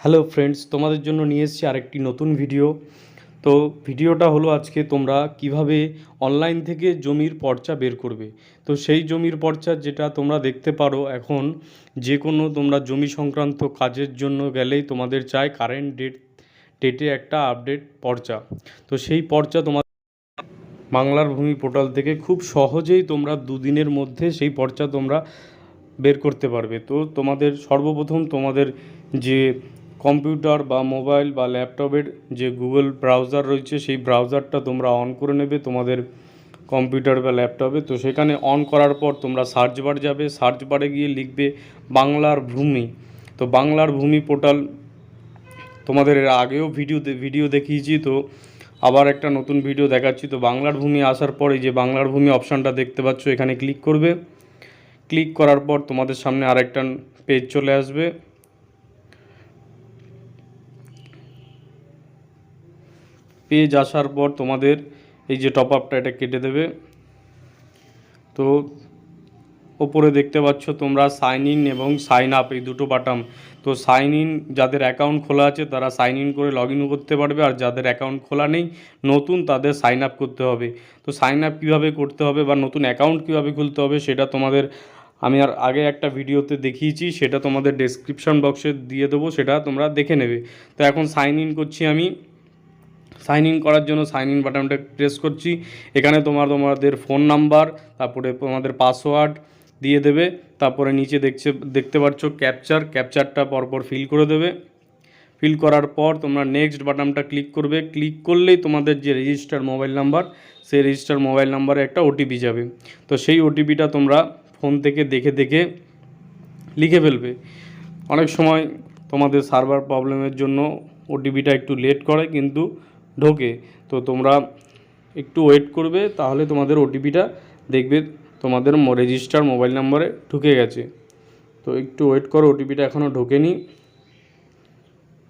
Hello friends, তোমাদের জন্য নিয়ে এসেছি আরেকটি নতুন ভিডিও। তো ভিডিওটা হলো আজকে তোমরা কীভাবে অনলাইন থেকে জমির পর্চা বের করবে। তো সেই জমির পর্চা যেটা তোমরা দেখতে পারো এখন, যে কোনো তোমরা জমি সংক্রান্ত কাজের জন্য গেলেই তোমাদের চাই কারেন্ট ডেট ডেটে একটা আপডেট পর্চা। তো সেই পর্চা তোমার বাংলার ভূমি পোর্টাল থেকে খুব সহজেই তোমরা দুদিনের মধ্যে সেই পর্চা তোমরা বের করতে পারবে। তো তোমাদের সর্বপ্রথম তোমাদের যে কম্পিউটার বা মোবাইল বা ল্যাপটপের যে গুগল ব্রাউজার রয়েছে, সেই ব্রাউজারটা তোমরা অন করে নেবে তোমাদের কম্পিউটার বা ল্যাপটপে। তো সেখানে অন করার পর তোমরা সার্চ বার যাবে সার্চ বারে গিয়ে লিখবে বাংলার ভূমি। তো বাংলার ভূমি পোর্টাল তোমাদের এর আগেও ভিডিও ভিডিও দেখিয়েছি, তো আবার একটা নতুন ভিডিও দেখাচ্ছি। তো বাংলার ভূমি আসার পরে যে বাংলার ভূমি অপশানটা দেখতে পাচ্ছ, এখানে ক্লিক করবে। ক্লিক করার পর তোমাদের সামনে আরেকটা পেজ চলে আসবে। পেজ আসার পর তোমাদের এই যে টপ আপটা এটা কেটে দেবে। তো ওপরে দেখতে পাচ্ছ তোমরা সাইন ইন এবং সাইন আপ এই দুটো বাটাম তো সাইন ইন যাদের অ্যাকাউন্ট খোলা আছে তারা সাইন ইন করে লগ করতে পারবে আর যাদের অ্যাকাউন্ট খোলা নেই, নতুন তাদের সাইন আপ করতে হবে। তো সাইন আপ কীভাবে করতে হবে বা নতুন অ্যাকাউন্ট কীভাবে খুলতে হবে সেটা তোমাদের আমি আর আগে একটা ভিডিওতে দেখিয়েছি, সেটা তোমাদের ডেসক্রিপশন বক্সে দিয়ে দেবো, সেটা তোমরা দেখে নেবে। তো এখন সাইন ইন করছি আমি। সাইন ইন করার জন্য সাইন ইন বাটনটা প্রেস করছি। এখানে তোমার, তোমাদের ফোন নাম্বার তারপরে তোমাদের পাসওয়ার্ড দিয়ে দেবে। তারপরে নিচে দেখছে, দেখতে পাচ্ছ ক্যাপচার ক্যাপচারটা পরপর ফিল করে দেবে। ফিল করার পর তোমরা নেক্সট বাটনটা ক্লিক করবে। ক্লিক করলেই তোমাদের যে রেজিস্টার মোবাইল নাম্বার সেই রেজিস্টার মোবাইল নাম্বারে একটা ওটিপি যাবে। তো সেই ওটিপিটা তোমরা ফোন থেকে দেখে দেখে লিখে ফেলবে। অনেক সময় তোমাদের সার্ভার প্রবলেমের জন্য ওটিপিটা একটু লেট করে, কিন্তু ঢোকে। তো তোমরা একটু ওয়েট করবে, তাহলে তোমাদের ওটিপিটা দেখবে, তোমাদের রেজিস্টার মোবাইল নাম্বারে ঢুকে গেছে। তো একটু ওয়েট করো ওটিপিটা এখনও ঢোকেনি।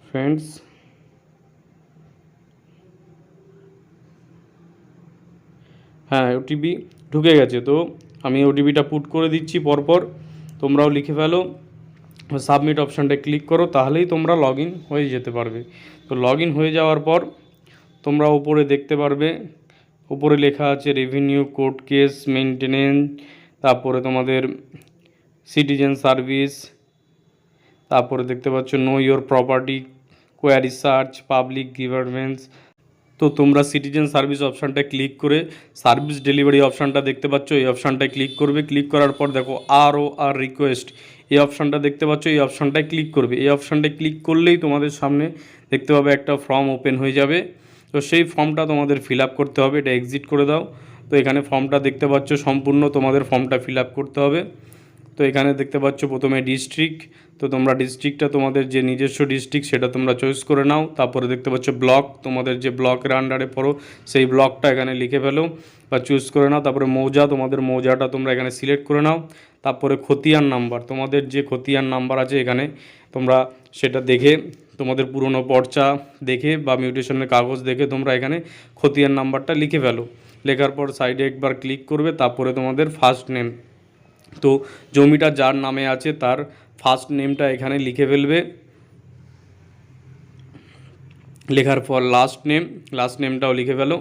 ফ্রেন্ডস হ্যাঁ ওটিপি ঢুকে গেছে। তো আমি ওটিপিটা পুট করে দিচ্ছি পরপর। তোমরাও লিখে ফেলো। সাবমিট অপশানটা ক্লিক করো, তাহলেই তোমরা লগ হয়ে যেতে পারবে। তো লগ হয়ে যাওয়ার পর তোমরা উপরে দেখতে পারবে। উপরে লেখা আছে রেভিনিউ কোর্ট কেস মেনটেনেন্স তারপরে তোমাদের সিটিজেন সার্ভিস তারপরে দেখতে পাচ্ছ know your property query search public governments তো তোমরা সিটিজেন সার্ভিস অপশানটা ক্লিক করে সার্ভিস ডেলিভারি অপশানটা দেখতে পাচ্ছ, এই অপশানটায় ক্লিক করবে। ক্লিক করার পর দেখো আর ও আর রিকোয়েস্ট এই অপশানটা দেখতে পাচ্ছ, এই অপশানটায় ক্লিক করবে। এই অপশানটায় ক্লিক করলেই তোমাদের সামনে দেখতে পাবে একটা ফর্ম ওপেন হয়ে যাবে। তো সেই ফর্মটা তোমাদের ফিল করতে হবে, এটা এক্সিট করে দাও। তো এখানে ফর্মটা দেখতে পাচ্ছ সম্পূর্ণ, তোমাদের ফর্মটা ফিল করতে হবে। তো এখানে দেখতে পাচ্ছ প্রথমে ডিস্ট্রিক্ট তো তোমরা ডিস্ট্রিক্টটা তোমাদের যে নিজস্ব ডিস্ট্রিক্ট সেটা তোমরা চয়েস করে নাও। তারপরে দেখতে পাচ্ছ ব্লক তোমাদের যে ব্লকের আন্ডারে পড়ো, সেই ব্লকটা এখানে লিখে ফেলো বা চুজ করে নাও। তারপরে মৌজা, তোমাদের মৌজাটা তোমরা এখানে সিলেক্ট করে নাও। তারপরে খতিয়ান নাম্বার তোমাদের যে খতিয়ান নাম্বার আছে এখানে, তোমরা সেটা দেখে তোমাদের পুরনো পর্চা দেখে বা মিউটেশনের কাগজ দেখে তোমরা এখানে খতিয়ান নাম্বারটা লিখে ফেলো। লেখার পর সাইডে একবার ক্লিক করবে, তারপরে তোমাদের ফার্স্ট নেম তো জমিটা যার নামে আছে তার ফার্স্ট নেমটা এখানে লিখে ফেলবে। লেখার পর লাস্ট নেম লাস্ট নেমটাও লিখে ফেলো।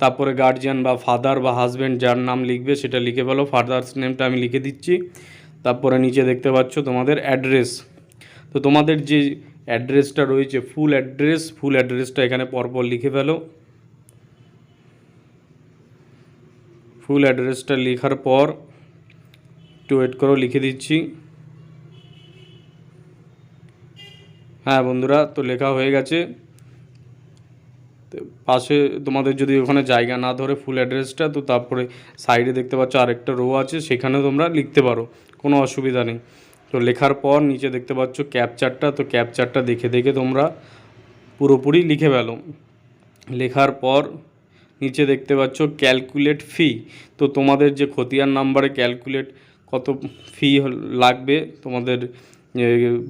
তারপরে গার্জিয়ান বা ফাদার বা হাজব্যান্ড যার নাম লিখবে সেটা লিখে ফেলো। ফাদার্স নেমটা আমি লিখে দিচ্ছি। তারপরে নিচে দেখতে পাচ্ছ তোমাদের অ্যাড্রেস তো তোমাদের যে অ্যাড্রেসটা রয়েছে ফুল অ্যাড্রেস ফুল অ্যাড্রেসটা এখানে পরপর লিখে ফেলো। ফুল অ্যাড্রেসটা লেখার পর একটু ওয়েট করো লিখে দিচ্ছি। হ্যাঁ বন্ধুরা, তো লেখা হয়ে গেছে। পাশে তোমাদের যদি ওখানে জায়গা না ধরে ফুল অ্যাড্রেসটা তো তারপরে সাইডে দেখতে পাচ্ছ আরেকটা রো আছে সেখানে তোমরা লিখতে পারো, কোনো অসুবিধা নেই। তো লেখার পর নিচে দেখতে পাচ্ছ ক্যাপচারটা তো ক্যাপচারটা দেখে দেখে তোমরা পুরোপুরি লিখে ফেলো। লেখার পর নিচে দেখতে পাচ্ছ ক্যালকুলেট ফি তো তোমাদের যে খতিয়ান নাম্বারে ক্যালকুলেট কত ফি লাগবে তোমাদের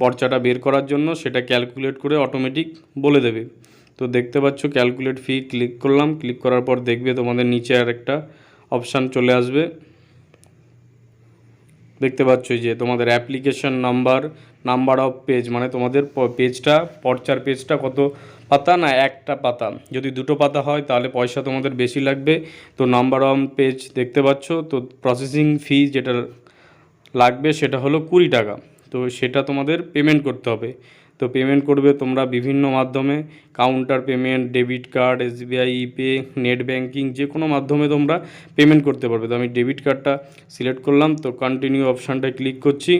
পর্চাটা বের করার জন্য, সেটা ক্যালকুলেট করে অটোমেটিক বলে দেবে। তো দেখতে পাচ্ছ ক্যালকুলেট ফি ক্লিক করলাম। ক্লিক করার পর দেখবে তোমাদের নিচে আর একটা অপশান চলে আসবে। দেখতে পাচ্ছ যে তোমাদের application number number of page মানে তোমাদের পেজটা পর্চার পেজটা কত পাতা না একটা পাতা? যদি দুটো পাতা হয় তাহলে পয়সা তোমাদের বেশি লাগবে। তো নাম্বার অফ পেজ দেখতে পাচ্ছ, তো প্রসেসিং ফি যেটা লাগবে সেটা হলো কুড়ি টাকা। তো সেটা তোমাদের পেমেন্ট করতে হবে। তো পেমেন্ট করবে তোমরা বিভিন্ন মাধ্যমে counter payment debit card SBI ePay net banking যে কোনো মাধ্যমে তোমরা পেমেন্ট করতে পারবে। তো আমি ডেবিট কার্ডটা সিলেক্ট করলাম, তো কন্টিনিউ অপশানটায় ক্লিক করছি।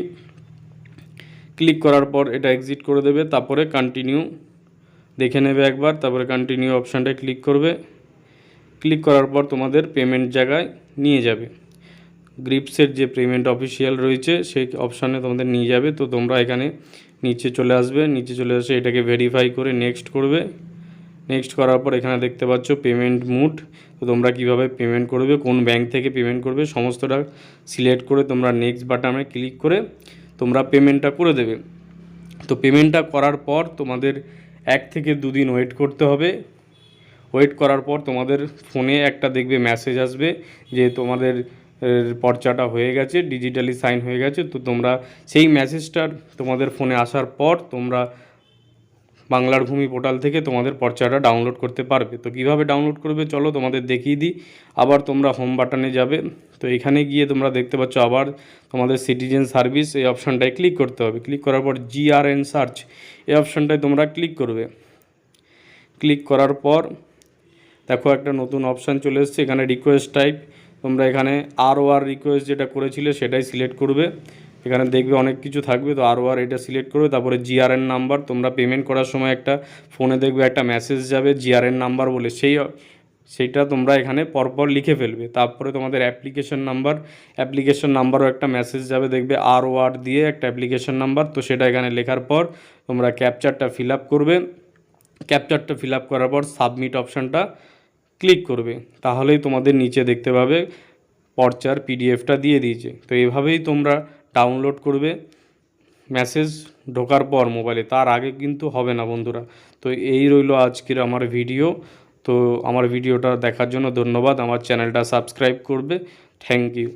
ক্লিক করার পর এটা এক্সিট করে দেবে, তারপরে কন্টিনিউ দেখে নেবে একবার, তারপরে কন্টিনিউ অপশানটায় ক্লিক করবে। ক্লিক করার পর তোমাদের পেমেন্ট জায়গায় নিয়ে যাবে। গ্রিপসের যে পেমেন্ট অফিসিয়াল রয়েছে, সেই অপশানে তোমাদের নিয়ে যাবে, তো তোমরা এখানে নিচে চলে আসবে, নিচে চলে আসে এটাকে ভেরিফাই করে নেক্সট করবে। নেক্সট করার পর এখানে দেখতে পাচ্ছ পেমেন্ট মুড তো তোমরা কীভাবে পেমেন্ট করবে, কোন ব্যাংক থেকে পেমেন্ট করবে, সমস্তটা সিলেক্ট করে তোমরা নেক্সট বাটনে ক্লিক করে তোমরা পেমেন্টটা করে দেবে। তো পেমেন্টটা করার পর তোমাদের এক থেকে দুদিন ওয়েট করতে হবে। ওয়েট করার পর তোমাদের ফোনে একটা দেখবে মেসেজ আসবে যে তোমাদের পর্চাটা হয়ে গেছে ডিজিটালি সাইন হয়ে গেছে। তো তোমরা সেই মেসেজটার তোমাদের ফোনে আসার পর তোমরা বাংলার ভূমি পোর্টাল থেকে তোমাদের পর্চাটা ডাউনলোড করতে পারবে। তো কীভাবে ডাউনলোড করবে চলো তোমাদের দেখিয়ে দিই। আবার তোমরা হোম বাটনে যাবে। তো এখানে গিয়ে তোমরা দেখতে পাচ্ছ আবার তোমাদের সিটিজেন সার্ভিস এই অপশানটায় ক্লিক করতে হবে। ক্লিক করার পর জিআরএন সার্চ এই অপশানটায় তোমরা ক্লিক করবে। ক্লিক করার পর দেখো একটা নতুন অপশান চলে এসছে, এখানে রিকোয়েস্ট টাইপ তোমরা এখানে আর আর রিকোয়েস্ট যেটা করেছিলে সেটাই সিলেক্ট করবে। এখানে দেখবে অনেক কিছু থাকবে, তো আর আর এটা সিলেক্ট করবে, তারপরে জিআরএন নাম্বার তোমরা পেমেন্ট করার সময় একটা ফোনে দেখবে একটা মেসেজ যাবে জিআরএন নাম্বার বলে, সেই সেইটা তোমরা এখানে পরপর লিখে ফেলবে। তারপরে তোমাদের অ্যাপ্লিকেশন নাম্বার অ্যাপ্লিকেশন নাম্বারও একটা মেসেজ যাবে, দেখবে আর ওয়ার দিয়ে একটা অ্যাপ্লিকেশন নাম্বার তো সেটা এখানে লেখার পর তোমরা ক্যাপচারটা ফিল করবে। ক্যাপচারটা ফিল করার পর সাবমিট অপশানটা ক্লিক করবে। তাহলেই তোমাদের নিচে দেখতে পাবে পর্চার পিডিএফটা দিয়ে দিয়েছে। তো এভাবেই তোমরা ডাউনলোড করবে। মেসেজ ঢোকার পর মোবাইলে, তার আগে কিন্তু হবে না বন্ধুরা। তো এই রইল আজকের আমার ভিডিও। তো আমার ভিডিওটা দেখার জন্য ধন্যবাদ। আমার চ্যানেলটা সাবস্ক্রাইব করবে। Thank you.